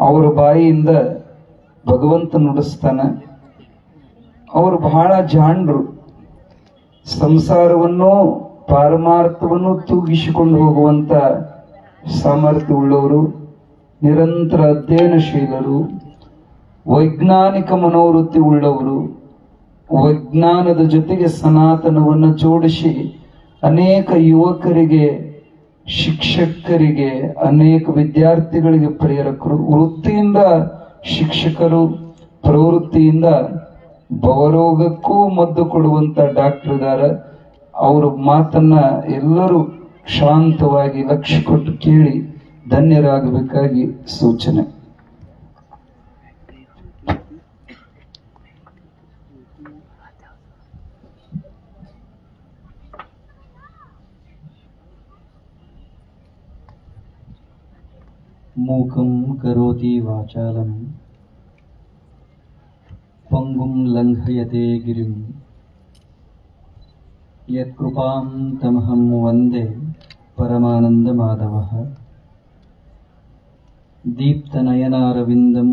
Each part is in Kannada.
ಅವರ ಬಾಯಿಯಿಂದ ಭಗವಂತ ನುಡಿಸ್ತಾನೆ. ಅವರು ಬಹಳ ಜಾಣರು. ಸಂಸಾರವನ್ನು ಪಾರಮಾರ್ಥವನ್ನು ತೂಗಿಸಿಕೊಂಡು ಹೋಗುವಂತ ಸಾಮರ್ಥ್ಯ ಉಳ್ಳವರು, ನಿರಂತರ ಅಧ್ಯಯನಶೀಲರು, ವೈಜ್ಞಾನಿಕ ಮನೋವೃತ್ತಿ ಉಳ್ಳವರು, ವಿಜ್ಞಾನದ ಜೊತೆಗೆ ಸನಾತನವನ್ನು ಜೋಡಿಸಿ ಅನೇಕ ಯುವಕರಿಗೆ ಶಿಕ್ಷಕರಿಗೆ ಅನೇಕ ವಿದ್ಯಾರ್ಥಿಗಳಿಗೆ ಪ್ರೇರಕರು ವೃತ್ತಿಯಿಂದ ಶಿಕ್ಷಕರು, ಪ್ರವೃತ್ತಿಯಿಂದ ಭವರೋಗಕ್ಕೂ ಮದ್ದು ಕೊಡುವಂತ ಡಾಕ್ಟರ್ ಇದ್ದಾರೆ ಅವ್ರ ಮಾತನ್ನ ಎಲ್ಲರೂ ಶಾಂತವಾಗಿ ಲಕ್ಷ್ಯ ಕೊಟ್ಟು ಕೇಳಿ ಧನ್ಯರಾಗಬೇಕಾಗಿ ಸೂಚನೆ. मूकं करोति वाचालं पङ्गुं लङ्घयते गिरिं यत्कृपां तमहं वन्दे परमानन्दमाधवः। दीप्तनयनारविन्दं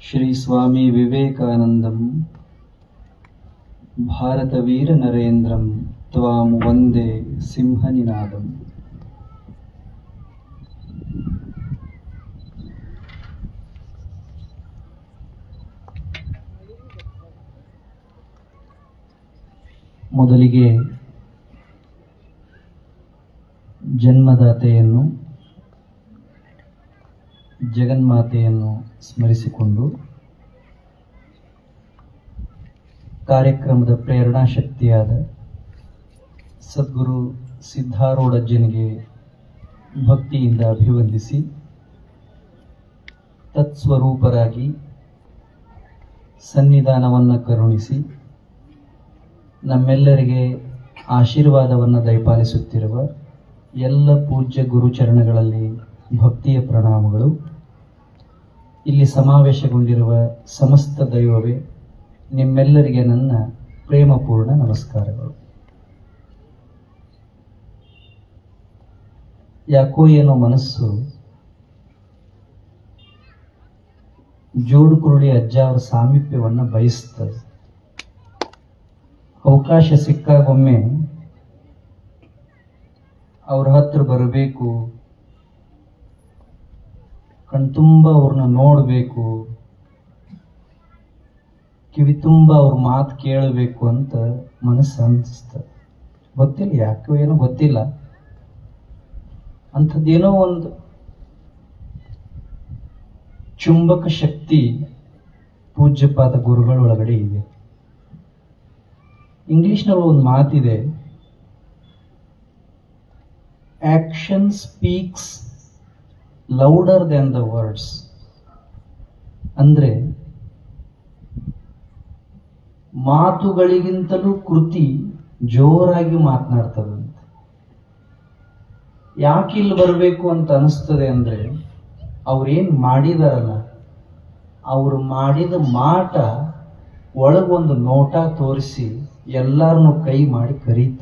श्रीस्वामीविवेकानन्दं भारतवीरनरेन्द्रं त्वां वन्दे सिंहनिनादम्। ಮೊದಲಿಗೆ ಜನ್ಮದಾತೆಯನ್ನು ಜಗನ್ಮಾತೆಯನ್ನು ಸ್ಮರಿಸಿಕೊಂಡು ಕಾರ್ಯಕ್ರಮದ ಪ್ರೇರಣಾ ಶಕ್ತಿಯಾದ ಸದ್ಗುರು ಸಿದ್ಧಾರೂಢಜ್ಜನಿಗೆ ಭಕ್ತಿಯಿಂದ ಅಭಿವಂದಿಸಿ ತತ್ಸ್ವರೂಪರಾಗಿ ಸನ್ನಿಧಾನವನ್ನು ಕರುಣಿಸಿ ನಮ್ಮೆಲ್ಲರಿಗೆ ಆಶೀರ್ವಾದವನ್ನು ದಯಪಾಲಿಸುತ್ತಿರುವ ಎಲ್ಲ ಪೂಜ್ಯ ಗುರುಚರಣಗಳಲ್ಲಿ ಭಕ್ತಿಯ ಪ್ರಣಾಮಗಳು. ಇಲ್ಲಿ ಸಮಾವೇಶಗೊಂಡಿರುವ ಸಮಸ್ತ ದೈವವೇ, ನಿಮ್ಮೆಲ್ಲರಿಗೆ ನನ್ನ ಪ್ರೇಮಪೂರ್ಣ ನಮಸ್ಕಾರಗಳು. ಯಾಕೋ ಏನೋ ಮನಸ್ಸು ಜೋಡುಕುರುಳಿ ಅಜ್ಜ ಅವರ ಸಾಮೀಪ್ಯವನ್ನು ಬಯಸ್ತದೆ. ಅವಕಾಶ ಸಿಕ್ಕಾಗೊಮ್ಮೆ ಅವ್ರ ಹತ್ರ ಬರಬೇಕು. ಕಣ್ತುಂಬ ಅವ್ರನ್ನ ನೋಡಬೇಕು. ಕಿವಿ ತುಂಬ ಅವ್ರ ಮಾತು ಕೇಳಬೇಕು ಅಂತ ಮನಸ್ಸು ಅನಿಸ್ತದೆ ಗೊತ್ತಿಲ್ಲ, ಯಾಕೋ ಏನೋ ಗೊತ್ತಿಲ್ಲ. ಅಂಥದ್ದೇನೋ ಒಂದು ಚುಂಬಕ ಶಕ್ತಿ ಪೂಜ್ಯಪಾದ ಗುರುಗಳೊಳಗಡೆ ಇದೆ. ಇಂಗ್ಲಿಷ್ನಲ್ಲಿ ಒಂದು ಮಾತಿದೆ. Action speaks louder than the words ಅಂದ್ರೆ, ಮಾತುಗಳಿಗಿಂತಲೂ ಕೃತಿ ಜೋರಾಗಿ ಮಾತನಾಡ್ತದಂತೆ. ಯಾಕೆ ಇಲ್ಲಿ ಬರಬೇಕು ಅಂತ ಅನಿಸ್ತದೆ ಅಂದ್ರೆ, ಅವ್ರೇನು ಮಾಡಿದಾರಲ್ಲ, ಅವರು ಮಾಡಿದ ಮಾಟ ಒಳಗೊಂದು ನೋಟ ತೋರಿಸಿ ಎಲ್ಲಾರನ್ನು ಕೈ ಮಾಡಿ ಕರೀತ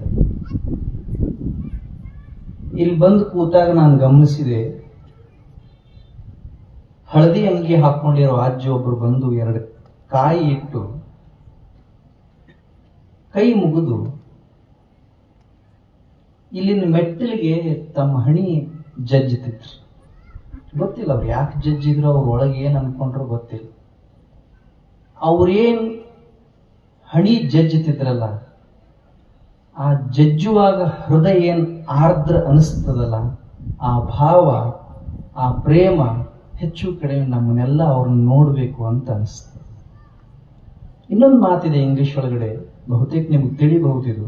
ಇಲ್ಲಿ ಬಂದು ಕೂತಾಗ ನಾನು ಗಮನಿಸಿದೆ, ಹಳದಿ ಅಂಗಿ ಹಾಕೊಂಡಿರೋ ಅಜ್ಜಿ ಒಬ್ರು ಬಂದು ಎರಡು ಕಾಯಿ ಇಟ್ಟು ಕೈ ಮುಗಿದು ಇಲ್ಲಿನ ಮೆಟ್ಟಲಿಗೆ ತಮ್ಮ ಹಣಿ ಜಜ್ಜಿತಿದ್ರು. ಗೊತ್ತಿಲ್ಲ ಅವ್ರು ಯಾಕೆ ಜಜ್ಜಿದ್ರು, ಅವ್ರ ಒಳಗೆ ಏನ್ ಅನ್ಕೊಂಡ್ರು ಗೊತ್ತಿಲ್ಲ. ಅವ್ರೇನ್ ಹಣಿ ಜಜ್ಜುತ್ತಿದ್ರಲ್ಲ, ಆ ಜಜ್ಜುವಾಗ ಹೃದಯ ಏನ್ ಆರ್ದ್ರ ಅನಿಸ್ತದಲ್ಲ, ಆ ಭಾವ, ಆ ಪ್ರೇಮ ಹೆಚ್ಚು ಕಡಿಮೆ ನಮ್ಮನ್ನೆಲ್ಲ ಅವ್ರನ್ನ ನೋಡಬೇಕು ಅಂತ ಅನಿಸ್ತದೆ ಇನ್ನೊಂದು ಮಾತಿದೆ ಇಂಗ್ಲಿಷ್ ಒಳಗಡೆ, ಬಹುತೇಕ ನಿಮ್ಗೆ ತಿಳಿಬಹುದಿದು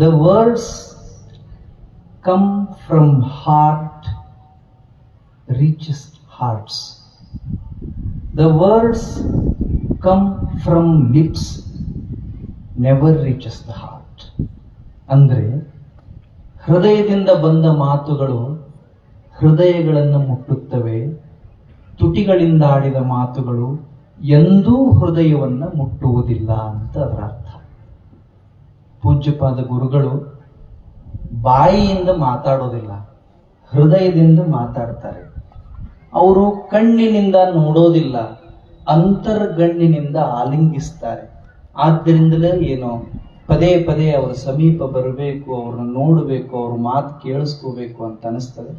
the words come from heart reaches hearts the words come from lips never reaches the heart ಅಂದರೆ, ಹೃದಯದಿಂದ ಬಂದ ಮಾತುಗಳು ಹೃದಯಗಳನ್ನು ಮುಟ್ಟುತ್ತವೆ, ತುಟಿಗಳಿಂದ ಆಡಿದ ಮಾತುಗಳು ಎಂದೂ ಹೃದಯವನ್ನು ಮುಟ್ಟುವುದಿಲ್ಲ ಅಂತ ಅದರ ಅರ್ಥ. ಪೂಜ್ಯಪಾದ ಗುರುಗಳು ಬಾಯಿಯಿಂದ ಮಾತಾಡೋದಿಲ್ಲ, ಹೃದಯದಿಂದ ಮಾತಾಡ್ತಾರೆ. ಅವರು ಕಣ್ಣಿನಿಂದ ನೋಡೋದಿಲ್ಲ ಅಂತರ್ಗಣ್ಣಿನಿಂದ ಆಲಿಂಗಿಸ್ತಾರೆ. ಆದ್ದರಿಂದಲೇ ಏನೋ ಪದೇ ಪದೇ ಅವರ ಸಮೀಪ ಬರಬೇಕು, ಅವ್ರನ್ನ ನೋಡಬೇಕು, ಅವ್ರ ಮಾತು ಕೇಳಿಸ್ಕೋಬೇಕು ಅಂತ ಅನಿಸ್ತದೆ.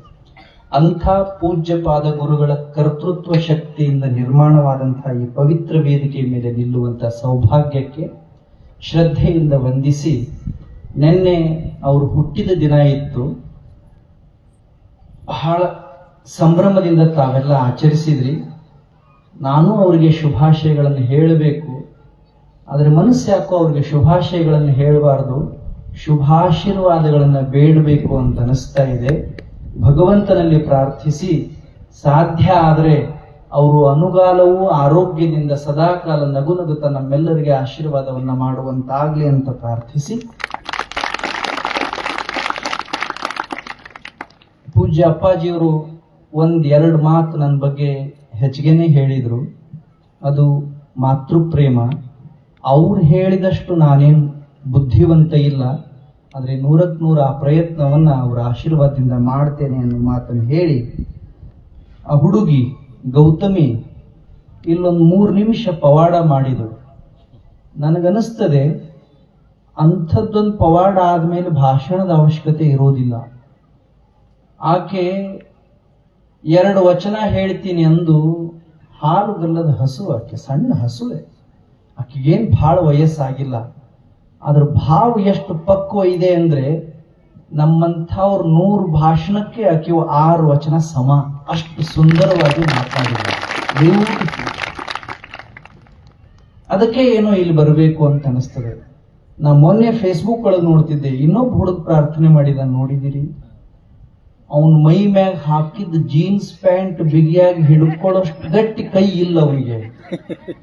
ಅಂಥ ಪೂಜ್ಯಪಾದ ಗುರುಗಳ ಕರ್ತೃತ್ವ ಶಕ್ತಿಯಿಂದ ನಿರ್ಮಾಣವಾದಂತಹ ಈ ಪವಿತ್ರ ವೇದಿಕೆ ಮೇಲೆ ನಿಲ್ಲುವಂತಹ ಸೌಭಾಗ್ಯಕ್ಕೆ ಶ್ರದ್ಧೆಯಿಂದ ವಂದಿಸಿ ನಿನ್ನೆ ಅವರು ಹುಟ್ಟಿದ ದಿನ ಇತ್ತು. ಬಹಳ ಸಂಭ್ರಮದಿಂದ ತಾವೆಲ್ಲ ಆಚರಿಸಿದ್ರಿ. ನಾನು ಅವರಿಗೆ ಶುಭಾಶಯಗಳನ್ನು ಹೇಳಬೇಕು. ಆದರೆ ಮನಸ್ಸು ಯಾಕೋ ಅವ್ರಿಗೆ ಶುಭಾಶಯಗಳನ್ನು ಹೇಳಬಾರ್ದು. ಶುಭಾಶೀರ್ವಾದಗಳನ್ನು ಬೇಡಬೇಕು ಅಂತ ಅನಿಸ್ತಾ ಇದೆ. ಭಗವಂತನಲ್ಲಿ ಪ್ರಾರ್ಥಿಸಿ, ಸಾಧ್ಯ ಆದರೆ ಅವರು ಅನುಗಾಲವೂ ಆರೋಗ್ಯದಿಂದ ಸದಾಕಾಲ ನಗು ನಗುತ್ತಾ ನಮ್ಮೆಲ್ಲರಿಗೆ ಆಶೀರ್ವಾದವನ್ನು ಮಾಡುವಂತಾಗ್ಲಿ ಅಂತ ಪ್ರಾರ್ಥಿಸಿ. ಪೂಜ್ಯ ಅಪ್ಪಾಜಿಯವರು ಒಂದ್ ಎರಡು ಮಾತು ನನ್ನ ಬಗ್ಗೆ ಹೆಚ್ಚಿಗೆನೆ ಹೇಳಿದರು, ಅದು ಮಾತೃಪ್ರೇಮ. ಅವ್ರು ಹೇಳಿದಷ್ಟು ನಾನೇನು ಬುದ್ಧಿವಂತ ಇಲ್ಲ, ಆದರೆ ನೂರಕ್ಕೆ ನೂರ ಆ ಪ್ರಯತ್ನವನ್ನ ಅವರ ಆಶೀರ್ವಾದದಿಂದ ಮಾಡ್ತೇನೆ ಅನ್ನೋ ಮಾತನ್ನು ಹೇಳಿ, ಆ ಹುಡುಗಿ ಗೌತಮಿ ಇಲ್ಲೊಂದು ಮೂರು ನಿಮಿಷ ಪವಾಡ ಮಾಡಿದಳು ನನಗನ್ನಿಸ್ತದೆ ಅಂಥದ್ದೊಂದು ಪವಾಡ ಆದಮೇಲೆ ಭಾಷಣದ ಅವಶ್ಯಕತೆ ಇರೋದಿಲ್ಲ. ಆಕೆ ಎರಡು ವಚನ ಹೇಳ್ತೀನಿ ಅಂದು ಹಾಲು ಗಲ್ಲದ ಹಸು, ಆಕೆ ಸಣ್ಣ ಹಸುವೆ. ಆಕೆಗೇನು ಭಾಳ ವಯಸ್ಸಾಗಿಲ್ಲ. ಅದ್ರ ಭಾವ ಎಷ್ಟು ಪಕ್ವ ಇದೆ ಅಂದ್ರೆ ನಮ್ಮಂಥವ್ರ ನೂರು ಭಾಷಣಕ್ಕೆ ಆಕೆ ಆರು ವಚನ ಸಮ. ಅಷ್ಟು ಸುಂದರವಾಗಿ ಬ್ಯೂಟಿಫುಲ್ ಅದಕ್ಕೆ ಏನೋ ಇಲ್ಲಿ ಬರಬೇಕು ಅಂತ ಅನಿಸ್ತದೆ. ನಾ ಮೊನ್ನೆ ಫೇಸ್ಬುಕ್ ಒಳಗೆ ನೋಡ್ತಿದ್ದೆ. ಇನ್ನೊಬ್ಬ ಹುಡುಗ ಪ್ರಾರ್ಥನೆ ಮಾಡಿದ ನೋಡಿದಿರಿ? ಅವನ್ ಮೈ ಮ್ಯಾಗ ಹಾಕಿದ ಜೀನ್ಸ್ ಪ್ಯಾಂಟ್ ಬಿಗಿಯಾಗಿ ಹಿಡ್ಕೊಳ್ಳೋಷ್ಟು ಗಟ್ಟಿ ಕೈ ಇಲ್ಲ ಅವನಿಗೆ.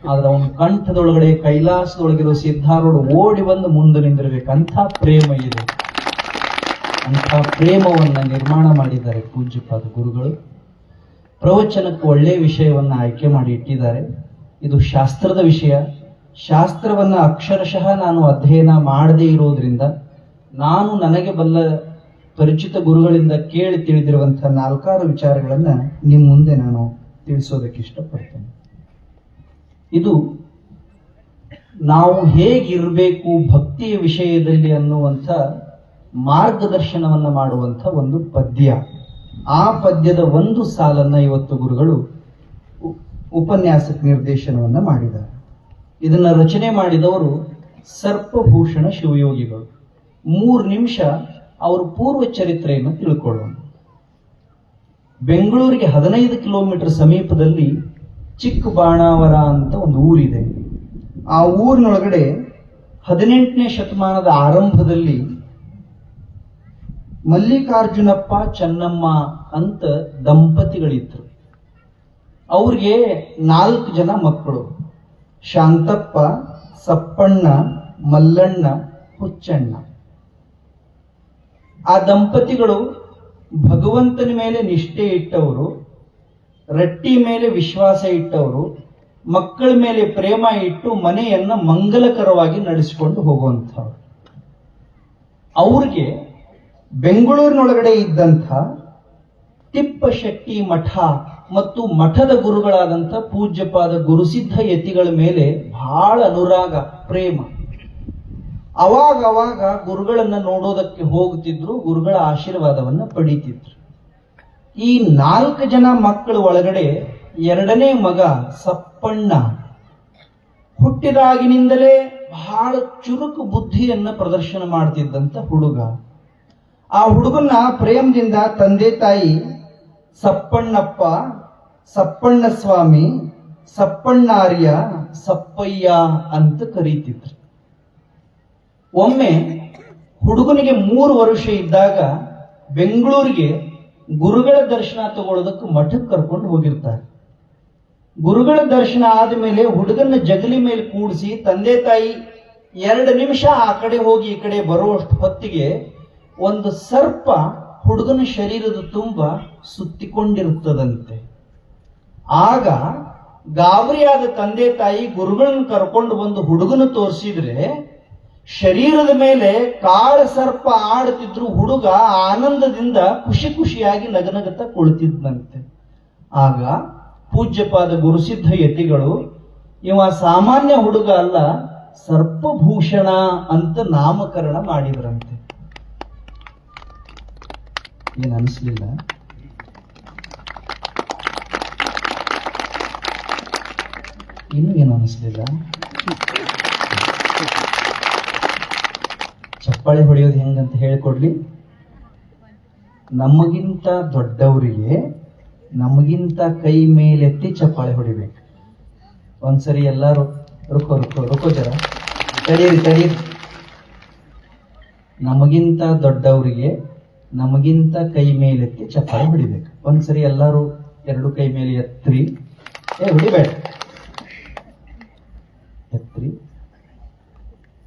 ಆದ್ರೆ ಅವನ ಕಂಠದೊಳಗಡೆ, ಕೈಲಾಸದೊಳಗಿರೋ ಸಿದ್ಧಾರೂಢ ಓಡಿ ಬಂದು ಮುಂದೆ ನಿಂದಿರ್ಬೇಕು. ಅಂಥ ಪ್ರೇಮ ಇದೆ. ಅಂಥ ಪ್ರೇಮವನ್ನ ನಿರ್ಮಾಣ ಮಾಡಿದ್ದಾರೆ ಪೂಜ್ಯಪಾದ ಗುರುಗಳು ಪ್ರವಚನಕ್ಕೆ ಒಳ್ಳೆಯ ವಿಷಯವನ್ನ ಆಯ್ಕೆ ಮಾಡಿ ಇಟ್ಟಿದ್ದಾರೆ. ಇದು ಶಾಸ್ತ್ರದ ವಿಷಯ. ಶಾಸ್ತ್ರವನ್ನ ಅಕ್ಷರಶಃ ನಾನು ಅಧ್ಯಯನ ಮಾಡದೇ ಇರೋದ್ರಿಂದ ನಾನು ನನಗೆ ಬಲ್ಲ ಪರಿಚಿತ ಗುರುಗಳಿಂದ ಕೇಳಿ ತಿಳಿದಿರುವಂತಹ ನಾಲ್ಕಾರು ವಿಚಾರಗಳನ್ನ ನಿಮ್ಮ ಮುಂದೆ ನಾನು ತಿಳಿಸೋದಕ್ಕೆ ಇಷ್ಟಪಡ್ತೇನೆ. ಇದು ನಾವು ಹೇಗಿರಬೇಕು ಭಕ್ತಿಯ ವಿಷಯದಲ್ಲಿ ಅನ್ನುವಂಥ ಮಾರ್ಗದರ್ಶನವನ್ನು ಮಾಡುವಂಥ ಒಂದು ಪದ್ಯ. ಆ ಪದ್ಯದ ಒಂದು ಸಾಲನ್ನ ಇವತ್ತು ಗುರುಗಳು ಉಪನ್ಯಾಸಕ್ಕೆ ನಿರ್ದೇಶನವನ್ನು ಮಾಡಿದ್ದಾರೆ. ಇದನ್ನ ರಚನೆ ಮಾಡಿದವರು ಸರ್ಪಭೂಷಣ ಶಿವಯೋಗಿಗಳು. ಮೂರು ನಿಮಿಷ ಅವ್ರ ಪೂರ್ವ ಚರಿತ್ರೆಯನ್ನು ತಿಳ್ಕೊಳ್ಳೋಣ. ಬೆಂಗಳೂರಿಗೆ ಹದಿನೈದು ಕಿಲೋಮೀಟರ್ ಸಮೀಪದಲ್ಲಿ ಚಿಕ್ಕಬಾಣಾವರ ಅಂತ ಒಂದು ಊರಿದೆ. ಆ ಊರಿನೊಳಗಡೆ ಹದಿನೆಂಟನೇ ಶತಮಾನದ ಆರಂಭದಲ್ಲಿ ಮಲ್ಲಿಕಾರ್ಜುನಪ್ಪ ಚೆನ್ನಮ್ಮ ಅಂತ ದಂಪತಿಗಳಿದ್ರು. ಅವ್ರಿಗೆ ನಾಲ್ಕು ಜನ ಮಕ್ಕಳು. ಶಾಂತಪ್ಪ, ಸಪ್ಪಣ್ಣ, ಮಲ್ಲಣ್ಣ, ಹುಚ್ಚಣ್ಣ. ಆ ದಂಪತಿಗಳು ಭಗವಂತನ ಮೇಲೆ ನಿಷ್ಠೆ ಇಟ್ಟವರು, ರಟ್ಟಿ ಮೇಲೆ ವಿಶ್ವಾಸ ಇಟ್ಟವರು, ಮಕ್ಕಳ ಮೇಲೆ ಪ್ರೇಮ ಇಟ್ಟು ಮನೆಯನ್ನ ಮಂಗಲಕರವಾಗಿ ನಡೆಸಿಕೊಂಡು ಹೋಗುವಂಥವ್ರು. ಅವ್ರಿಗೆ ಬೆಂಗಳೂರಿನೊಳಗಡೆ ಇದ್ದಂಥ ತಿಪ್ಪಶೆಟ್ಟಿ ಮಠ ಮತ್ತು ಮಠದ ಗುರುಗಳಾದಂಥ ಪೂಜ್ಯಪಾದ ಗುರುಸಿದ್ಧ ಯತಿಗಳ ಮೇಲೆ ಬಹಳ ಅನುರಾಗ, ಪ್ರೇಮ. ಅವಾಗ ಅವಾಗ ಗುರುಗಳನ್ನ ನೋಡೋದಕ್ಕೆ ಹೋಗ್ತಿದ್ರು, ಗುರುಗಳ ಆಶೀರ್ವಾದವನ್ನ ಪಡೀತಿದ್ರು. ಈ ನಾಲ್ಕು ಜನ ಮಕ್ಕಳ ಒಳಗಡೆ ಎರಡನೇ ಮಗ ಸಪ್ಪಣ್ಣ. ಹುಟ್ಟಿದಾಗಿನಿಂದಲೇ ಬಹಳ ಚುರುಕು ಬುದ್ಧಿಯನ್ನು ಪ್ರದರ್ಶನ ಮಾಡ್ತಿದ್ದಂತ ಹುಡುಗ. ಆ ಹುಡುಗನ ಪ್ರೇಮದಿಂದ ತಂದೆ ತಾಯಿ ಸಪ್ಪಣ್ಣಪ್ಪ ಸಪ್ಪಣ್ಣ ಸ್ವಾಮಿ ಸಪ್ಪಣ್ಣಾರ್ಯ, ಸಪ್ಪಯ್ಯ ಅಂತ ಕರೀತಿದ್ರು. ಒಮ್ಮೆ ಹುಡುಗನಿಗೆ ಮೂರು ವರ್ಷ ಇದ್ದಾಗ ಬೆಂಗಳೂರಿಗೆ ಗುರುಗಳ ದರ್ಶನ ತಗೊಳ್ಳೋದಕ್ಕೆ ಮಠಕ್ಕೆ ಕರ್ಕೊಂಡು ಹೋಗಿರ್ತಾರೆ. ಗುರುಗಳ ದರ್ಶನ ಆದ್ಮೇಲೆ ಹುಡುಗನ ಜಗಲಿ ಮೇಲೆ ಕೂಡಿಸಿ ತಂದೆ ತಾಯಿ ಎರಡು ನಿಮಿಷ ಆ ಕಡೆ ಹೋಗಿ ಈ ಕಡೆ ಬರುವಷ್ಟು ಹೊತ್ತಿಗೆ ಒಂದು ಸರ್ಪ ಹುಡುಗನ ಶರೀರದ ತುಂಬ ಸುತ್ತಿಕೊಂಡಿರುತ್ತದಂತೆ. ಆಗ ಗಾಬರಿಯಾದ ತಂದೆ ತಾಯಿ ಗುರುಗಳನ್ನು ಕರ್ಕೊಂಡು ಬಂದು ಹುಡುಗನ ತೋರಿಸಿದ್ರೆ ಶರೀರದ ಮೇಲೆ ಕಾಳ ಸರ್ಪ ಆಡುತ್ತಿದ್ರು ಹುಡುಗ ಆನಂದದಿಂದ ಖುಷಿ ಖುಷಿಯಾಗಿ ನಗನಗತ ಕುಳಿತಿದ್ದಂತೆ ಆಗ ಪೂಜ್ಯಪಾದ ಗುರುಸಿದ್ಧ ಯತಿಗಳು, ಇವ ಸಾಮಾನ್ಯ ಹುಡುಗ ಅಲ್ಲ, ಸರ್ಪಭೂಷಣ ಅಂತ ನಾಮಕರಣ ಮಾಡಿದ್ರಂತೆ. ಏನ್ ಅನಿಸ್ಲಿಲ್ಲ? ಇನ್ನು ಏನು ಅನಿಸ್ಲಿಲ್ಲ? ಚಪ್ಪಾಳೆ ಹೊಡೆಯೋದು ಹೆಂಗಂತ ಹೇಳ್ಕೊಡ್ಲಿ. ನಮಗಿಂತ ದೊಡ್ಡವರಿಗೆ ನಮಗಿಂತ ಕೈ ಮೇಲೆತ್ತಿ ಚಪ್ಪಾಳೆ ಹೊಡಿಬೇಕು. ಒಂದ್ಸರಿ ಎಲ್ಲಾರು ರುಕೋ ರುಕೋ ರುಕೋ ಜರ. ತಡೀರಿ ತಡೀರಿ. ನಮಗಿಂತ ದೊಡ್ಡವರಿಗೆ ನಮಗಿಂತ ಕೈ ಮೇಲೆತ್ತಿ ಚಪ್ಪಾಳೆ ಹೊಡಿಬೇಕು. ಒಂದ್ಸರಿ ಎಲ್ಲಾರು ಎರಡು ಕೈ ಮೇಲೆ ಎತ್ತಿ ಏ, ಹೊಡಿಬೇಡ.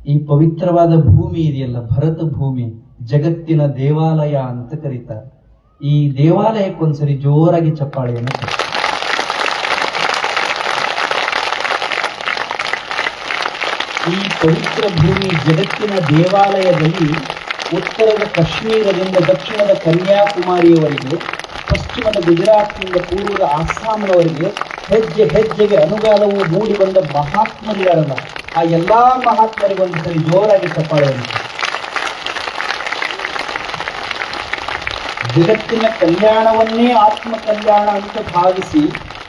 ಈ ಪವಿತ್ರವಾದ ಭೂಮಿ ಇದೆಯಲ್ಲ, ಭರತ ಭೂಮಿ, ಜಗತ್ತಿನ ದೇವಾಲಯ ಅಂತ ಕರೀತಾರೆ ಈ ದೇವಾಲಯಕ್ಕೊಂದ್ಸರಿ ಜೋರಾಗಿ ಚಪ್ಪಾಳೆಯನ್ನು. ಈ ಪವಿತ್ರ ಭೂಮಿ ಜಗತ್ತಿನ ದೇವಾಲಯದಲ್ಲಿ ಉತ್ತರದ ಕಾಶ್ಮೀರದಿಂದ ದಕ್ಷಿಣದ ಕನ್ಯಾಕುಮಾರಿಯವರೆಗೆ, ಪಶ್ಚಿಮದ ಗುಜರಾತ್ನಿಂದ ಪೂರ್ವದ ಅಸ್ಸಾಂನವರೆಗೆ ಹೆಜ್ಜೆ ಹೆಜ್ಜೆಗೆ ಅನುಗಾಲವು ಮೂಡಿ ಬಂದ ಮಹಾತ್ಮರಿಗಾರಲ್ಲ ಆ ಎಲ್ಲಾ ಮಹಾತ್ಮರಿಗೆ ಒಂದು ಸರಿ ಜೋರಾಗಿ ತಟ್ಟಿ. ಜಗತ್ತಿನ ಕಲ್ಯಾಣವನ್ನೇ ಆತ್ಮ ಕಲ್ಯಾಣ ಅಂತ ಭಾವಿಸಿ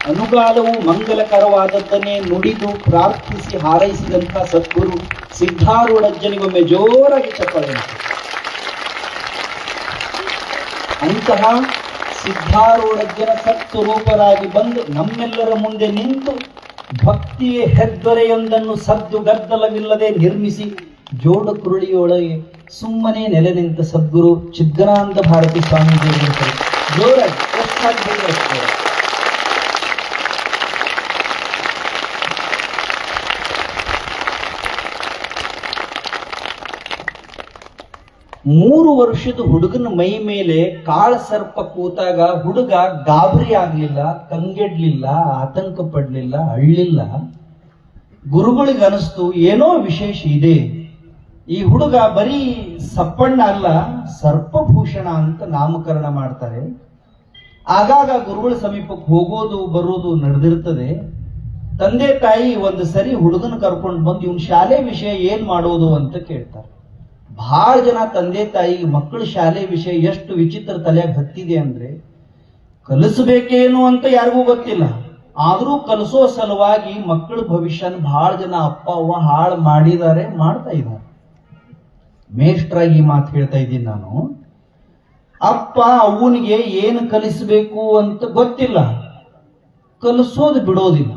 ಅನುಗಾಲವು ಮಂಗಲಕರವಾದದ್ದನ್ನೇ ನುಡಿದು ಪ್ರಾರ್ಥಿಸಿ ಹಾರೈಸಿದಂತಹ ಸದ್ಗುರು ಸಿದ್ಧಾರೂಢಜ್ಜನಿಗೊಮ್ಮೆ ಜೋರಾಗಿ ಚಪ್ಪಾಳೆ ಅಂತಹ ಸಿದ್ಧಾರೂಢಜ್ಜನ ರೂಪರಾಗಿ ಬಂದು ನಮ್ಮೆಲ್ಲರ ಮುಂದೆ ನಿಂತು ಭಕ್ತಿಯ ಹೆದ್ದೊರೆಯೊಂದನ್ನು ಸದ್ದು ಗದ್ದಲವಿಲ್ಲದೆ ನಿರ್ಮಿಸಿ ಜೋಡ ಕುರುಳಿಯೊಳಗೆ ಸುಮ್ಮನೆ ನೆಲೆ ನಿಂತ ಸದ್ಗುರು ಚಿದ್ಗನಾಂದ ಭಾರತಿ ಸ್ವಾಮೀಜಿ ಜೋರಾಗಿ ಮೂರು ವರ್ಷದ ಹುಡುಗನ ಮೈ ಮೇಲೆ ಕಾಳ ಸರ್ಪ ಕೂತಾಗ ಹುಡುಗ ಗಾಬರಿ ಆಗ್ಲಿಲ್ಲ, ಕಂಗೆಡ್ಲಿಲ್ಲ ಆತಂಕ ಪಡ್ಲಿಲ್ಲ ಅಳ್ಳಿಲ್ಲ. ಗುರುಗಳಿಗೆ ಅನಿಸ್ತು, ಏನೋ ವಿಶೇಷ ಇದೆ. ಈ ಹುಡುಗ ಬರೀ ಸಪ್ಪಣ್ಣ ಅಲ್ಲ, ಸರ್ಪಭೂಷಣ ಅಂತ ನಾಮಕರಣ ಮಾಡ್ತಾರೆ. ಆಗಾಗ ಗುರುಗಳ ಸಮೀಪಕ್ಕೆ ಹೋಗೋದು, ಬರೋದು ನಡೆದಿರ್ತದೆ. ತಂದೆ ತಾಯಿ ಒಂದು ಸರಿ ಹುಡುಗನ ಕರ್ಕೊಂಡು ಬಂದು, ಇವನ್ ಶಾಲೆ ವಿಷಯ ಏನ್ ಮಾಡೋದು? ಅಂತ ಕೇಳ್ತಾರೆ. ಬಹಳ ಜನ ತಂದೆ ತಾಯಿಗೆ ಮಕ್ಕಳ ಶಾಲೆ ವಿಷಯ ಎಷ್ಟು ವಿಚಿತ್ರ ತಲೆಯಾಗ ಹತ್ತಿದೆ ಅಂದ್ರೆ, ಕಲಿಸಬೇಕೇನು ಅಂತ ಯಾರಿಗೂ ಗೊತ್ತಿಲ್ಲ. ಆದರೂ ಕಲಿಸೋ ಸಲುವಾಗಿ ಮಕ್ಕಳ ಭವಿಷ್ಯನ ಬಹಳ ಜನ ಅಪ್ಪ, ಅವ್ವ ಹಾಳು ಮಾಡಿದ್ದಾರೆ, ಮಾಡ್ತಾ ಇದ್ದಾರೆ. ಮೇಷ್ಟ್ರಾಗಿ ಮಾತು ಹೇಳ್ತಾ ಇದ್ದೀನಿ ನಾನು. ಅಪ್ಪ, ಅವನಿಗೆ ಏನು ಕಲಿಸಬೇಕು ಅಂತ ಗೊತ್ತಿಲ್ಲ. ಕಲಿಸೋದು ಬಿಡೋದಿಲ್ಲ.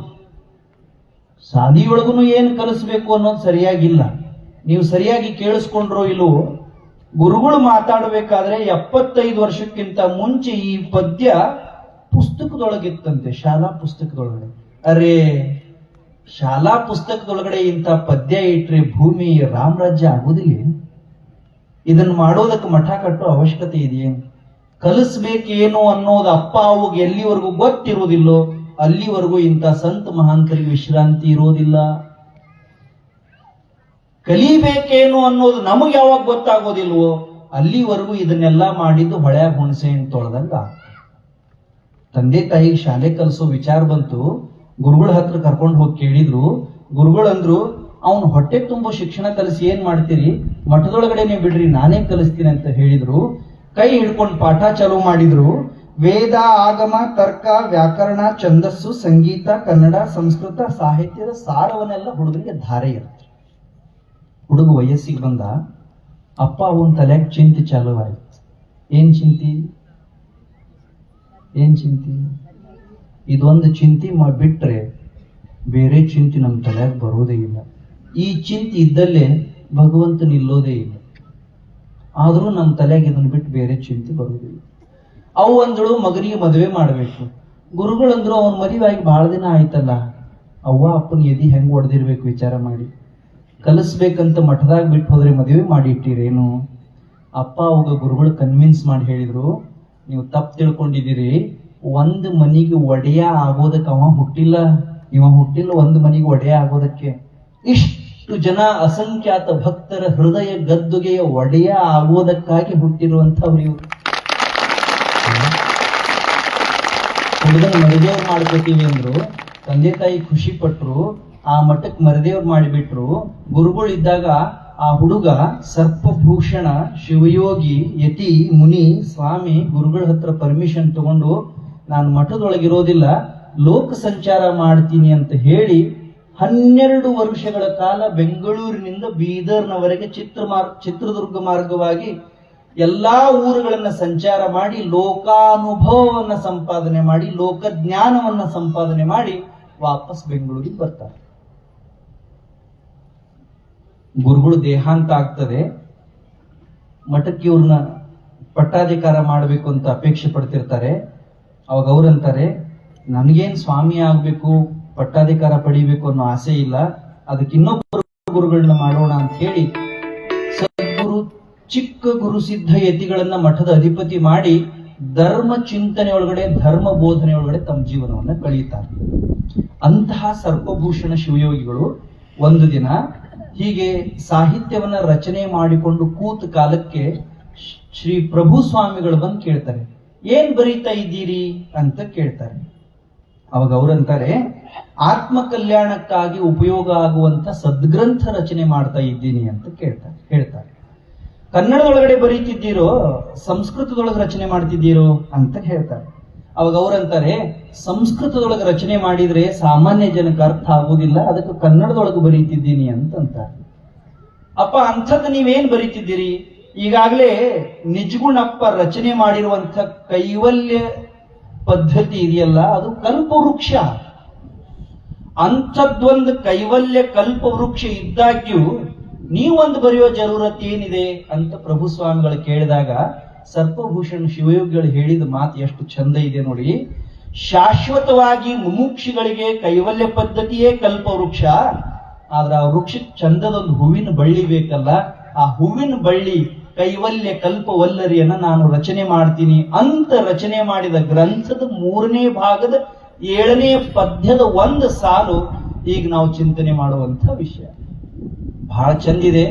ಸಾದಿಯೊಳಗೂ ಏನು ಕಲಿಸ್ಬೇಕು ಅನ್ನೋದು ಸರಿಯಾಗಿಲ್ಲ. ನೀವು ಸರಿಯಾಗಿ ಕೇಳಿಸ್ಕೊಂಡ್ರೋ ಇಲ್ಲವೋ ಗುರುಗಳು ಮಾತಾಡಬೇಕಾದ್ರೆ ಎಪ್ಪತ್ತೈದು ವರ್ಷಕ್ಕಿಂತ ಮುಂಚೆ ಈ ಪದ್ಯ ಪುಸ್ತಕದೊಳಗಿತ್ತಂತೆ, ಶಾಲಾ ಪುಸ್ತಕದೊಳಗಡೆ. ಅರೆ, ಶಾಲಾ ಪುಸ್ತಕದೊಳಗಡೆ ಇಂಥ ಪದ್ಯ ಇಟ್ರೆ ಭೂಮಿ ರಾಮರಾಜ್ಯ ಆಗುದಿಲ್ಲ ಇದನ್ನ ಮಾಡೋದಕ್ಕೆ ಮಠ ಕಟ್ಟೋ ಅವಶ್ಯಕತೆ ಇದೆಯೇ? ಕಲಿಸ್ಬೇಕೇನು ಅನ್ನೋದು ಅಪ್ಪ ಅವಾಗ ಎಲ್ಲಿವರೆಗೂ ಗೊತ್ತಿರುವುದಿಲ್ಲೋ ಅಲ್ಲಿವರೆಗೂ ಇಂಥ ಸಂತ ಮಹಾಂತರಿಗೆ ವಿಶ್ರಾಂತಿ ಇರೋದಿಲ್ಲ. ಕಲಿಬೇಕೇನು ಅನ್ನೋದು ನಮಗೆ ಯಾವಾಗ ಗೊತ್ತಾಗೋದಿಲ್ವೋ, ಅಲ್ಲಿವರೆಗೂ ಇದನ್ನೆಲ್ಲ ಮಾಡಿದ್ದು ಹೊಳೆಯ ಹುಣಸೆ ತೊಳೆದಂಗ. ತಂದೆ ತಾಯಿ ಶಾಲೆ ಕಲಿಸೋ ವಿಚಾರ ಬಂತು, ಗುರುಗಳ ಹತ್ರ ಕರ್ಕೊಂಡು ಹೋಗಿ ಕೇಳಿದ್ರು. ಗುರುಗಳು ಅಂದ್ರು, ಅವನು ಹೊಟ್ಟೆ ತುಂಬೋ ಶಿಕ್ಷಣ ಕಲಿಸಿ ಏನ್ ಮಾಡ್ತೀರಿ? ಮಠದೊಳಗಡೆನೆ ಬಿಡ್ರಿ, ನಾನೇ ಕಲಿಸ್ತೀನಿ ಅಂತ ಹೇಳಿದ್ರು. ಕೈ ಹಿಡ್ಕೊಂಡು ಪಾಠ ಚಾಲೂ ಮಾಡಿದ್ರು. ವೇದ, ಆಗಮ, ತರ್ಕ, ವ್ಯಾಕರಣ, ಛಂದಸ್ಸು, ಸಂಗೀತ, ಕನ್ನಡ, ಸಂಸ್ಕೃತ, ಸಾಹಿತ್ಯದ ಸಾರವನ್ನೆಲ್ಲ ಹುಡುಗರಿಗೆ ಧಾರೆ ಇರುತ್ತೆ ಹುಡುಗ ವಯಸ್ಸಿಗೆ ಬಂದ, ಅಪ್ಪ ಅವನ ತಲೆಗೆ ಚಿಂತೆ ಚಾಲು ಆಯ್ತು. ಏನ್ ಚಿಂತಿ? ಏನ್ ಚಿಂತಿ? ಇದೊಂದು ಚಿಂತೆ ಮಾಡಿಬಿಟ್ರೆ ಬೇರೆ ಚಿಂತೆ ನಮ್ಮ ತಲೆಯಾಗ ಬರೋದೇ ಇಲ್ಲ. ಈ ಚಿಂತೆ ಇದ್ದಲ್ಲೇ ಭಗವಂತ ನಿಲ್ಲೋದೇ ಇಲ್ಲ. ಆದರೂ ನಮ್ಮ ತಲೆಗೆ ಇದನ್ನು ಬಿಟ್ಟು ಬೇರೆ ಚಿಂತೆ ಬರೋದಿಲ್ಲ ಅವು ಅಂದಳು ಮಗನಿಗೆ ಮದುವೆ ಮಾಡಬೇಕು. ಗುರುಗಳಂದ್ರು ಅವನ ಮದುವೆ ಆಗಿ ಬಹಳ ದಿನ ಆಯ್ತಲ್ಲ, ಅವ್ವ ಅಪ್ಪನ ಎದಿ ಹೆಂಗ್ ಹೊಡೆದಿರ್ಬೇಕು ವಿಚಾರ ಮಾಡಿ. ಕಲಿಸ್ಬೇಕಂತ ಮಠದಾಗ ಬಿಟ್ಟು ಹೋದ್ರೆ ಮದುವೆ ಮಾಡಿ ಇಟ್ಟಿರೇನು ಅಪ್ಪ, ಅವಾಗ ಗುರುಗಳು ಕನ್ವಿನ್ಸ್ ಮಾಡಿ ಹೇಳಿದ್ರು, ನೀವು ತಪ್ಪು ತಿಳ್ಕೊಂಡಿದ್ದೀರಿ, ಒಂದ್ ಮನಿಗೆ ಒಡೆಯ ಆಗೋದಕ್ಕೆ ಅವ ಹುಟ್ಟಿಲ್ಲ. ಇವ ಹುಟ್ಟಿಲ್ಲ, ಒಂದ್ ಮನಿಗೆ ಒಡೆಯ ಆಗೋದಕ್ಕೆ. ಇಷ್ಟು ಜನ ಅಸಂಖ್ಯಾತ ಭಕ್ತರ ಹೃದಯ ಗದ್ದುಗೆಯ ಒಡೆಯ ಆಗೋದಕ್ಕಾಗಿ ಹುಟ್ಟಿರುವಂತವ್ರು ಇವರು. ಹುಡುಗನ ಮದುವೆ ಮಾಡ್ಕೋತೀವಿ ಅಂದ್ರು, ತಂದೆ ತಾಯಿ ಖುಷಿ ಪಟ್ರು ಆ ಮಠಕ್ಕೆ ಮರದೇವ್ರು ಮಾಡಿಬಿಟ್ರು. ಗುರುಗಳು ಇದ್ದಾಗ ಆ ಹುಡುಗ ಸರ್ಪಭೂಷಣ, ಶಿವಯೋಗಿ, ಯತಿ, ಮುನಿ, ಸ್ವಾಮಿ, ಗುರುಗಳ ಹತ್ರ ಪರ್ಮಿಷನ್ ತಗೊಂಡು ನಾನು ಮಠದೊಳಗಿರೋದಿಲ್ಲ, ಲೋಕ ಸಂಚಾರ ಮಾಡ್ತೀನಿ ಅಂತ ಹೇಳಿ ಹನ್ನೆರಡು ವರ್ಷಗಳ ಕಾಲ ಬೆಂಗಳೂರಿನಿಂದ ಬೀದರ್ನವರೆಗೆ ಚಿತ್ರ ಮಾರ್, ಚಿತ್ರದುರ್ಗ ಮಾರ್ಗವಾಗಿ ಎಲ್ಲಾ ಊರುಗಳನ್ನ ಸಂಚಾರ ಮಾಡಿ, ಲೋಕಾನುಭವವನ್ನ ಸಂಪಾದನೆ ಮಾಡಿ, ಲೋಕಜ್ಞಾನವನ್ನ ಸಂಪಾದನೆ ಮಾಡಿ ವಾಪಸ್ ಬೆಂಗಳೂರಿಗೆ ಬರ್ತಾರೆ. ಗುರುಗಳು ದೇಹಾಂತ ಆಗ್ತದೆ, ಮಠಕ್ಕೆ ಇವ್ರನ್ನ ಪಟ್ಟಾಧಿಕಾರ ಮಾಡಬೇಕು ಅಂತ ಅಪೇಕ್ಷೆ ಪಡ್ತಿರ್ತಾರೆ. ಅವಾಗ ಅವ್ರಂತಾರೆ ನನಗೇನ್ ಸ್ವಾಮಿ ಆಗ್ಬೇಕು, ಪಟ್ಟಾಧಿಕಾರ ಪಡಿಬೇಕು ಅನ್ನೋ ಆಸೆ ಇಲ್ಲ. ಅದಕ್ಕೆ ಇನ್ನೊಬ್ಬರು ಗುರುಗಳನ್ನ ಮಾಡೋಣ ಅಂತ ಹೇಳಿ ಸದ್ಗುರು ಚಿಕ್ಕ ಗುರು ಸಿದ್ಧ ಯತಿಗಳನ್ನ ಮಠದ ಅಧಿಪತಿ ಮಾಡಿ ಧರ್ಮ ಚಿಂತನೆ ಒಳಗಡೆ, ಧರ್ಮ ಬೋಧನೆ ಒಳಗಡೆ ತಮ್ಮ ಜೀವನವನ್ನ ಕಳೆಯುತ್ತಾರೆ ಅಂತಹ ಸರ್ಪಭೂಷಣ ಶಿವಯೋಗಿಗಳು ಒಂದು ದಿನ ಹೀಗೆ ಸಾಹಿತ್ಯವನ್ನ ರಚನೆ ಮಾಡಿಕೊಂಡು ಕೂತ ಕಾಲಕ್ಕೆ ಶ್ರೀ- ಪ್ರಭು ಸ್ವಾಮಿಗಳು ಬಂದು ಕೇಳ್ತಾರೆ, ಏನ್ ಬರೀತಾ ಇದ್ದೀರಿ? ಅಂತ ಕೇಳ್ತಾರೆ. ಅವಾಗ ಅವರಂತಾರೆ ಆತ್ಮ ಕಲ್ಯಾಣಕ್ಕಾಗಿ ಉಪಯೋಗ ಆಗುವಂತ ಸದ್ಗ್ರಂಥ ರಚನೆ ಮಾಡ್ತಾ ಇದ್ದೀನಿ ಅಂತ ಕೇಳ್ತಾರೆ, ಹೇಳ್ತಾರೆ. ಕನ್ನಡದೊಳಗಡೆ ಬರೀತಿದ್ದೀರೋ, ಸಂಸ್ಕೃತದೊಳಗೆ ರಚನೆ ಮಾಡ್ತಿದ್ದೀರೋ ಅಂತ ಹೇಳ್ತಾರೆ. ಅವಾಗ ಅವ್ರಂತಾರೆ ಸಂಸ್ಕೃತದೊಳಗೆ ರಚನೆ ಮಾಡಿದ್ರೆ ಸಾಮಾನ್ಯ ಜನಕ್ಕೆ ಅರ್ಥ ಆಗುವುದಿಲ್ಲ, ಅದಕ್ಕೆ ಕನ್ನಡದೊಳಗೆ ಬರೀತಿದ್ದೀನಿ ಅಂತಂತ ಅಪ್ಪ, ಅಂಥದ್ದು ನೀವೇನ್ ಬರೀತಿದ್ದೀರಿ? ಈಗಾಗಲೇ ನಿಜಗುಣಪ್ಪ ರಚನೆ ಮಾಡಿರುವಂಥ ಕೈವಲ್ಯ ಪದ್ಧತಿ ಇದೆಯಲ್ಲ, ಅದು ಕಲ್ಪವೃಕ್ಷ. ಅಂಥದ್ದೊಂದು ಕೈವಲ್ಯ ಕಲ್ಪವೃಕ್ಷ ಇದ್ದಾಗ್ಯೂ ನೀವೊಂದು ಬರೆಯೋ ಜರೂರತ್ ಏನಿದೆ ಅಂತ ಪ್ರಭು ಸ್ವಾಮಿಗಳು ಕೇಳಿದಾಗ ಸರ್ಪಭೂಷಣ್ ಶಿವಯೋಗಿಗಳು ಹೇಳಿದ ಮಾತು ಎಷ್ಟು ಚಂದ ಇದೆ ನೋಡಿ. ಶಾಶ್ವತವಾಗಿ ಮುಮುಕ್ಷಿಗಳಿಗೆ ಕೈವಲ್ಯ ಪದ್ಧತಿಯೇ ಕಲ್ಪ ವೃಕ್ಷ ಆದ್ರೆ ಆ ವೃಕ್ಷ ಚಂದದೊಂದು ಹೂವಿನ ಬಳ್ಳಿ ಬೇಕಲ್ಲ. ಆ ಹೂವಿನ ಬಳ್ಳಿ ಕೈವಲ್ಯ ಕಲ್ಪವಲ್ಲರಿಯನ್ನ ನಾನು ರಚನೆ ಮಾಡ್ತೀನಿ ಅಂತ ರಚನೆ ಮಾಡಿದ ಗ್ರಂಥದ ಮೂರನೇ ಭಾಗದ ಏಳನೇ ಪದ್ಯದ ಒಂದು ಸಾಲು ಈಗ ನಾವು ಚಿಂತನೆ ಮಾಡುವಂತ ವಿಷಯ. ಬಹಳ ಚಂದಿದೆ.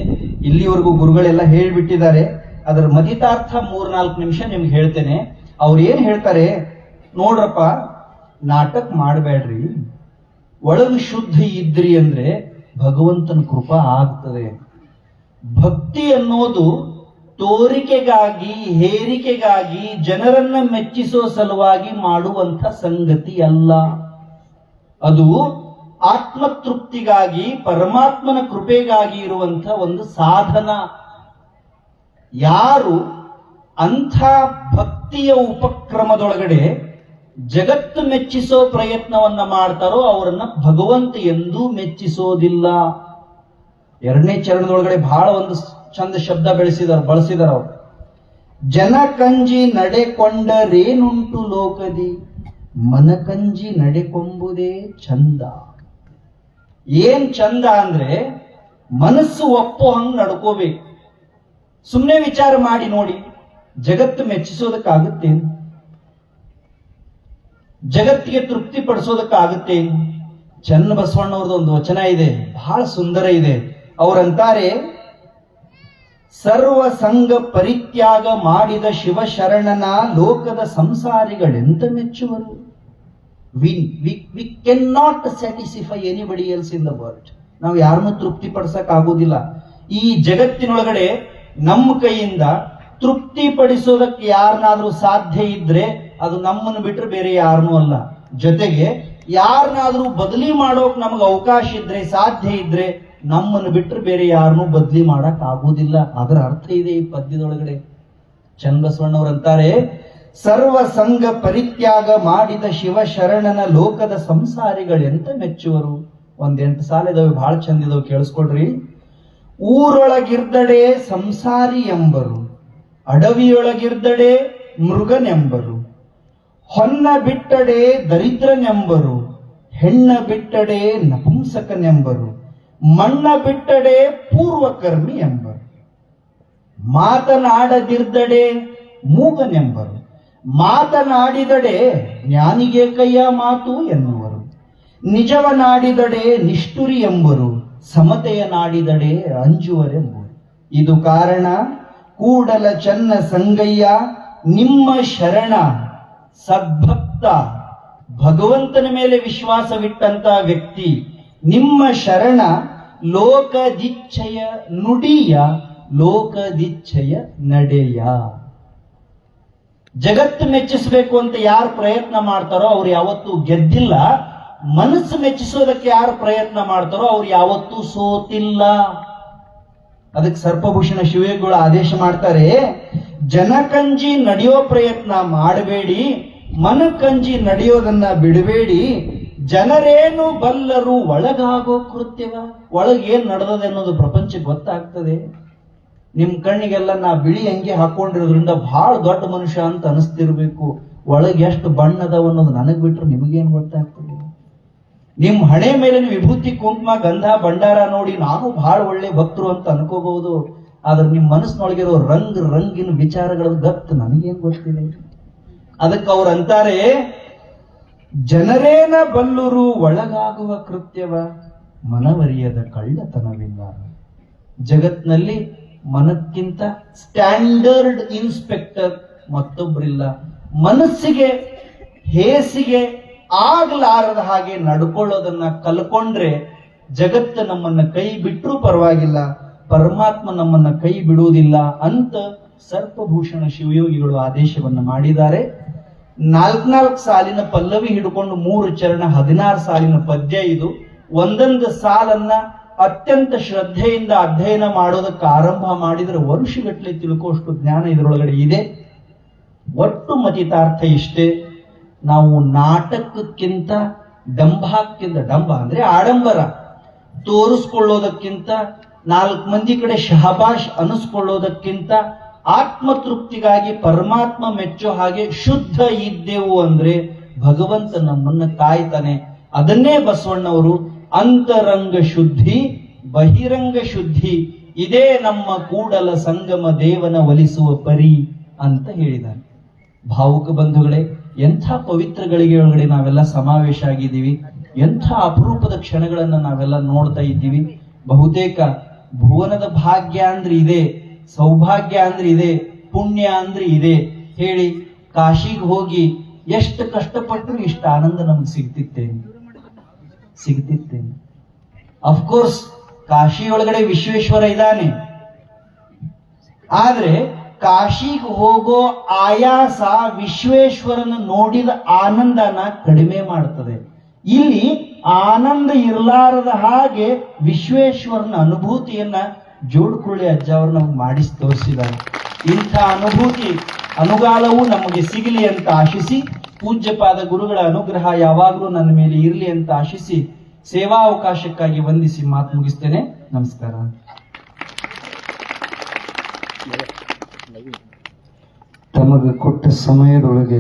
ಇಲ್ಲಿವರೆಗೂ ಗುರುಗಳೆಲ್ಲ ಹೇಳ್ಬಿಟ್ಟಿದ್ದಾರೆ. ಅದರ ಮದಿತಾರ್ಥ ಮೂರ್ನಾಲ್ಕು ನಿಮಿಷ ನಿಮ್ಗೆ ಹೇಳ್ತೇನೆ. ಅವ್ರು ಏನ್ ಹೇಳ್ತಾರೆ? ನೋಡ್ರಪ್ಪ, ನಾಟಕ ಮಾಡಬೇಡ್ರಿ. ಒಳಗೆ ಶುದ್ಧ ಇದ್ರಿ ಅಂದ್ರೆ ಭಗವಂತನ ಕೃಪಾ ಆಗ್ತದೆ. ಭಕ್ತಿ ಅನ್ನೋದು ತೋರಿಕೆಗಾಗಿ, ಹೇರಿಕೆಗಾಗಿ, ಜನರನ್ನ ಮೆಚ್ಚಿಸೋ ಸಲುವಾಗಿ ಮಾಡುವಂತ ಸಂಗತಿ ಅಲ್ಲ. ಅದು ಆತ್ಮತೃಪ್ತಿಗಾಗಿ, ಪರಮಾತ್ಮನ ಕೃಪೆಗಾಗಿ ಇರುವಂತ ಒಂದು ಸಾಧನ. ಯಾರು ಅಂಥ ಭಕ್ತಿಯ ಉಪಕ್ರಮದೊಳಗಡೆ ಜಗತ್ತು ಮೆಚ್ಚಿಸೋ ಪ್ರಯತ್ನವನ್ನ ಮಾಡ್ತಾರೋ ಅವರನ್ನ ಭಗವಂತ ಎಂದೂ ಮೆಚ್ಚಿಸೋದಿಲ್ಲ. ಎರಡನೇ ಚರಣದೊಳಗಡೆ ಬಹಳ ಒಂದು ಚಂದ ಶಬ್ದ ಬೆಳೆಸಿದಾರ, ಬಳಸಿದಾರ ಅವರು. ಜನಕಂಜಿ ನಡೆಕೊಂಡರೇನುಂಟು ಲೋಕದಿ? ಮನಕಂಜಿ ನಡೆಕೊಂಬುದೇ ಚಂದ. ಏನ್ ಚಂದ ಅಂದ್ರೆ ಮನಸ್ಸು ಒಪ್ಪೋ ಹಂಗ್ ನಡ್ಕೋಬೇಕು. ಸುಮ್ಮನೆ ವಿಚಾರ ಮಾಡಿ ನೋಡಿ, ಜಗತ್ತು ಮೆಚ್ಚಿಸೋದಕ್ಕಾಗುತ್ತೇನು? ಜಗತ್ತಿಗೆ ತೃಪ್ತಿ ಪಡಿಸೋದಕ್ಕಾಗುತ್ತೇನು? ಚನ್ನ ಬಸವಣ್ಣವ್ರದ್ದು ಒಂದು ವಚನ ಇದೆ, ಬಹಳ ಸುಂದರ ಇದೆ. ಅವರಂತಾರೆ, ಸರ್ವ ಸಂಘ ಪರಿತ್ಯಾಗ ಮಾಡಿದ ಶಿವಶರಣನ ಲೋಕದ ಸಂಸಾರಿಗಳೆಂತ ಮೆಚ್ಚುವರು? We we can not satisfy anybody else in the world ನಾವು ಯಾರನ್ನು ತೃಪ್ತಿ ಪಡಿಸಕ್ ಆಗೋದಿಲ್ಲ ಈ ಜಗತ್ತಿನೊಳಗಡೆ ನಮ್ಮ ಕೈಯಿಂದ ತೃಪ್ತಿ ಪಡಿಸೋದಕ್ಕೆ ಯಾರನ್ನಾದ್ರೂ ಸಾಧ್ಯ ಇದ್ರೆ ಅದು ನಮ್ಮನ್ನು ಬಿಟ್ಟರೆ ಬೇರೆ ಯಾರನ್ನೂ ಅಲ್ಲ. ಜೊತೆಗೆ ಯಾರನ್ನಾದ್ರೂ ಬದಲಿ ಮಾಡೋಕ್ ನಮಗೆ ಅವಕಾಶ ಇದ್ರೆ, ಸಾಧ್ಯ ಇದ್ರೆ ನಮ್ಮನ್ನು ಬಿಟ್ಟರೆ ಬೇರೆ ಯಾರನ್ನೂ ಬದಲಿ ಮಾಡಕ್ ಆಗುವುದಿಲ್ಲ. ಅದರ ಅರ್ಥ ಇದೆ ಈ ಪದ್ಯದೊಳಗಡೆ. ಚನ್ನಬಸವಣ್ಣವರಂತಾರೆ ಸರ್ವ ಸಂಘ ಪರಿತ್ಯಾಗ ಮಾಡಿದ ಶಿವಶರಣನ ಲೋಕದ ಸಂಸಾರಿಗಳೆಂತ ಮೆಚ್ಚುವರು. ಒಂದೆಂಟು ಸಾಲ ಇದಾವೆ ಬಹಳ ಚಂದ ಇದಾವೆ ಕೇಳಿಸ್ಕೊಳ್ರಿ ಊರೊಳಗಿರ್ದಡೆ ಸಂಸಾರಿ ಎಂಬರು, ಅಡವಿಯೊಳಗಿರ್ದಡೆ ಮೃಗನೆಂಬರು, ಹೊನ್ನ ಬಿಟ್ಟಡೆ ದರಿದ್ರನೆಂಬರು, ಹೆಣ್ಣ ಬಿಟ್ಟಡೆ ನಪುಂಸಕನೆಂಬರು, ಮಣ್ಣ ಬಿಟ್ಟಡೆ ಪೂರ್ವಕರ್ಮಿ ಎಂಬರು, ಮಾತನಾಡದಿರ್ದಡೆ ಮೂಗನೆಂಬರು, ಮಾತನಾಡಿದಡೆ ಜ್ಞಾನಿಗೆ ಕೈಯ ಮಾತು ಎನ್ನುವರು, ನಿಜವನಾಡಿದಡೆ ನಿಷ್ಠುರಿ ಎಂಬರು ಸಮತೆಯ ನಾಡಿದಡೆ ಅಂಜುವರೆಂಬುವರು ಇದು ಕಾರಣ ಕೂಡಲ ಚನ್ನ ಸಂಗಯ್ಯ ನಿಮ್ಮ ಶರಣ ಸದ್ಭಕ್ತ. ಭಗವಂತನ ಮೇಲೆ ವಿಶ್ವಾಸವಿಟ್ಟಂತ ವ್ಯಕ್ತಿ ನಿಮ್ಮ ಶರಣ ಲೋಕದಿಚ್ಛಯ ನುಡಿಯ ಲೋಕದಿಚ್ಛಯ ನಡೆಯ. ಜಗತ್ತು ಮೆಚ್ಚಿಸಬೇಕು ಅಂತ ಯಾರು ಪ್ರಯತ್ನ ಮಾಡ್ತಾರೋ ಅವ್ರು ಯಾವತ್ತೂ ಗೆದ್ದಿಲ್ಲ. ಮನಸ್ಸು ಮೆಚ್ಚಿಸೋದಕ್ಕೆ ಯಾರು ಪ್ರಯತ್ನ ಮಾಡ್ತಾರೋ ಅವ್ರು ಯಾವತ್ತೂ ಸೋತಿಲ್ಲ. ಅದಕ್ಕೆ ಸರ್ಪಭೂಷಣ ಶಿವೇಗಳು ಆದೇಶ ಮಾಡ್ತಾರೆ ಜನಕಂಜಿ ನಡೆಯೋ ಪ್ರಯತ್ನ ಮಾಡಬೇಡಿ ಮನಕಂಜಿ ನಡೆಯೋದನ್ನ ಬಿಡಬೇಡಿ, ಜನರೇನು ಬಲ್ಲರು ಒಳಗಾಗೋ ಕೃತ್ಯವ? ಒಳಗೆ ಏನ್ ನಡೆದದೆ ಅನ್ನೋದು ಪ್ರಪಂಚ ಗೊತ್ತಾಗ್ತದೆ. ನಿಮ್ ಕಣ್ಣಿಗೆಲ್ಲ ನಾ ಬಿಳಿ ಅಂಗಿ ಹಾಕೊಂಡಿರೋದ್ರಿಂದ ಬಹಳ ದೊಡ್ಡ ಮನುಷ್ಯ ಅಂತ ಅನಿಸ್ತಿರ್ಬೇಕು. ಒಳಗೆ ಎಷ್ಟು ಬಣ್ಣದವ ಅನ್ನೋದು ನನಗ್ ಬಿಟ್ರೆ ನಿಮಗೇನು ಗೊತ್ತಾಗ್ತದೆ? ನಿಮ್ ಹಣೆ ಮೇಲಿನ ವಿಭೂತಿ, ಕುಂಕುಮ, ಗಂಧ, ಭಂಡಾರ ನೋಡಿ ನಾನು ಬಹಳ ಒಳ್ಳೆ ಭಕ್ತರು ಅಂತ ಅನ್ಕೋಬಹುದು. ಆದ್ರೆ ನಿಮ್ಮ ಮನಸ್ಸಿನೊಳಗಿರೋ ರಂಗ್, ರಂಗಿನ ವಿಚಾರಗಳ ಗತ್ ನನಗೇನು ಗೊತ್ತಿಲ್ಲ ಅದಕ್ಕೆ ಅವ್ರು ಅಂತಾರೆ, ಜನರೇನ ಬಲ್ಲುರು ಒಳಗಾಗುವ ಕೃತ್ಯವ, ಮನವರಿಯದ ಕಳ್ಳತನವಿಲ್ಲ. ಜಗತ್ನಲ್ಲಿ ಮನಕ್ಕಿಂತ ಸ್ಟ್ಯಾಂಡರ್ಡ್ ಇನ್ಸ್ಪೆಕ್ಟರ್ ಮತ್ತೊಬ್ಬರಿಲ್ಲ ಮನಸ್ಸಿಗೆ ಹೇಸಿಗೆ ಆಗ್ಲಾರದ ಹಾಗೆ ನಡ್ಕೊಳ್ಳೋದನ್ನ ಕಲ್ಕೊಂಡ್ರೆ ಜಗತ್ತು ನಮ್ಮನ್ನ ಕೈ ಬಿಟ್ಟರೂ ಪರವಾಗಿಲ್ಲ, ಪರಮಾತ್ಮ ನಮ್ಮನ್ನ ಕೈ ಬಿಡುವುದಿಲ್ಲ ಅಂತ ಸರ್ಪಭೂಷಣ ಶಿವಯೋಗಿಗಳು ಆದೇಶವನ್ನು ಮಾಡಿದ್ದಾರೆ. ನಾಲ್ಕ್ನಾಲ್ಕು ಸಾಲಿನ ಪಲ್ಲವಿ ಹಿಡ್ಕೊಂಡು ಮೂರು ಚರಣ ಹದಿನಾರು ಸಾಲಿನ ಪದ್ಯ ಇದು. ಒಂದೊಂದು ಸಾಲನ್ನ ಅತ್ಯಂತ ಶ್ರದ್ಧೆಯಿಂದ ಅಧ್ಯಯನ ಮಾಡೋದಕ್ಕೆ ಆರಂಭ ಮಾಡಿದ್ರೆ ವರ್ಷಗಟ್ಟಲೆ ತಿಳ್ಕೋಷ್ಟು ಜ್ಞಾನ ಇದರೊಳಗಡೆ ಇದೆ. ಒಟ್ಟು ಮತಿತಾರ್ಥ ಇಷ್ಟೇ. ನಾವು ನಾಟಕಕ್ಕಿಂತ ಡಂಭಕ್ಕಿಂತ ಡಂಭ ಅಂದ್ರೆ ಆಡಂಬರ, ತೋರಿಸ್ಕೊಳ್ಳೋದಕ್ಕಿಂತ, ನಾಲ್ಕು ಮಂದಿ ಕಡೆ ಶಹಬಾಷ್ ಅನಿಸ್ಕೊಳ್ಳೋದಕ್ಕಿಂತ, ಆತ್ಮತೃಪ್ತಿಗಾಗಿ ಪರಮಾತ್ಮ ಮೆಚ್ಚೋ ಹಾಗೆ ಶುದ್ಧ ಇದ್ದೆವು ಅಂದ್ರೆ ಭಗವಂತ ನಮ್ಮನ್ನ ಕಾಯ್ತಾನೆ. ಅದನ್ನೇ ಬಸವಣ್ಣವರು ಅಂತರಂಗ ಶುದ್ಧಿ, ಬಹಿರಂಗ ಶುದ್ಧಿ, ಇದೇ ನಮ್ಮ ಕೂಡಲ ಸಂಗಮ ದೇವನ ಒಲಿಸುವ ಪರಿ ಅಂತ ಹೇಳಿದ್ದಾರೆ. ಭಾವುಕ ಬಂಧುಗಳೇ ಎಂಥ ಪವಿತ್ರಗಳಿಗೆ ಒಳಗಡೆ ನಾವೆಲ್ಲ ಸಮಾವೇಶ ಆಗಿದ್ದೀವಿ, ಎಂಥ ಅಪರೂಪದ ಕ್ಷಣಗಳನ್ನ ನಾವೆಲ್ಲ ನೋಡ್ತಾ ಇದ್ದೀವಿ. ಬಹುತೇಕ ಭುವನದ ಭಾಗ್ಯ ಅಂದ್ರೆ ಇದೆ, ಸೌಭಾಗ್ಯ ಅಂದ್ರೆ ಇದೆ, ಪುಣ್ಯ ಅಂದ್ರೆ ಇದೆ ಹೇಳಿ ಕಾಶಿಗೆ ಹೋಗಿ ಎಷ್ಟು ಕಷ್ಟಪಟ್ಟರು ಇಷ್ಟ ಆನಂದ ನಮ್ಗೆ ಸಿಗ್ತಿತ್ತೇನೆ ಸಿಗ್ತಿತ್ತೇನೆ ಅಫ್ಕೋರ್ಸ್ ಕಾಶಿ ಒಳಗಡೆ ವಿಶ್ವೇಶ್ವರ ಇದ್ದಾನೆ. ಆದ್ರೆ ಕಾಶಿಗೆ ಹೋಗೋ ಆಯಾಸ ವಿಶ್ವೇಶ್ವರನ ನೋಡಿದ ಆನಂದನ ಕಡಿಮೆ ಮಾಡುತ್ತದೆ ಇಲ್ಲಿ ಆನಂದ ಇರಲಾರದ ಹಾಗೆ ವಿಶ್ವೇಶ್ವರನ ಅನುಭೂತಿಯನ್ನ ಜೋಡ್ಕೊಳ್ಳಿ ಅಜ್ಜ ಅವರು ನಮ್ಗೆ ಮಾಡಿಸಿ ತೋರಿಸಿದ್ದಾರೆ. ಇಂಥ ಅನುಭೂತಿ, ಅನುಗಾಲವೂ ನಮಗೆ ಸಿಗಲಿ ಅಂತ ಆಶಿಸಿ, ಪೂಜ್ಯಪಾದ ಗುರುಗಳ ಅನುಗ್ರಹ ಯಾವಾಗಲೂ ನನ್ನ ಮೇಲೆ ಇರಲಿ ಅಂತ ಆಶಿಸಿ ಸೇವಾ ಅವಕಾಶಕ್ಕಾಗಿ ವಂದಿಸಿ ಮಾತು ಮುಗಿಸ್ತೇನೆ. ನಮಸ್ಕಾರ. ತಮಗೆ ಕೊಟ್ಟ ಸಮಯದೊಳಗೆ